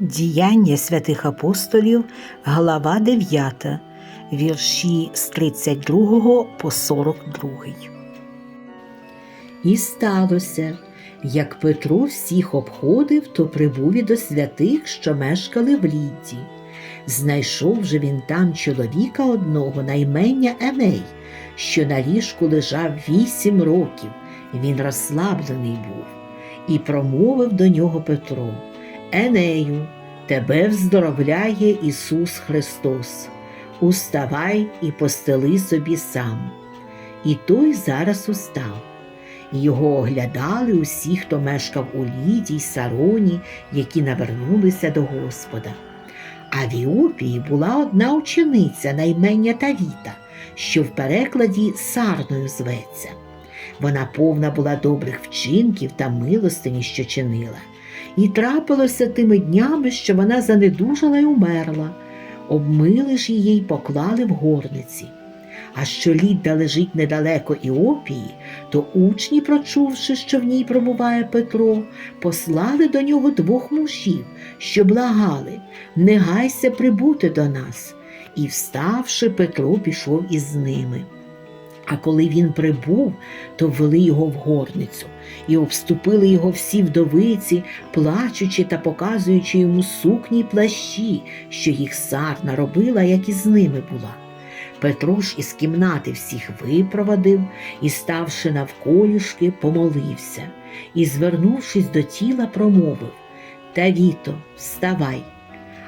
Діяння святих апостолів, глава 9, вірші з 32 по 42. І сталося, як Петро всіх обходив, то прибув і до святих, що мешкали в літі. Знайшов же він там чоловіка одного наймення Еней, що на ліжку лежав вісім років, він розслаблений був, і промовив до нього Петро: Енею, тебе вздоровляє Ісус Христос. Уставай і постели собі сам. І той зараз устав. Його оглядали усі, хто мешкав у Ліді й Сароні, які навернулися до Господа. А в Іопії була одна учениця наймення Тавіта, що в перекладі сарною зветься. Вона повна була добрих вчинків та милостині, що чинила. І трапилося тими днями, що вона занедужала й умерла. Обмили ж її й поклали в горниці. А що Лідда лежить недалеко Іопії, то учні, прочувши, що в ній промуває Петро, послали до нього двох мужів, що благали не гайся прибути до нас. І, вставши, Петро пішов із ними. А коли він прибув, то ввели його в горницю і обступили його всі вдовиці, плачучи та показуючи йому сукні й плащі, що їх сарна робила, як і з ними була. Петро ж із кімнати всіх випровадив і, ставши навколішки, помолився і, звернувшись до тіла, промовив Тавіто, вставай.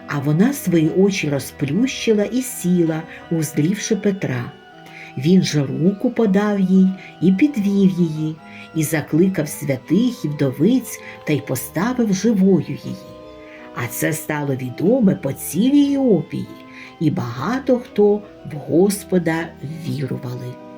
А вона свої очі розплющила і сіла, уздрівши Петра. Він же руку подав їй і підвів її, і закликав святих і вдовиць та й поставив живою її. А це стало відоме по цілій Іопії, і багато хто в Господа вірували.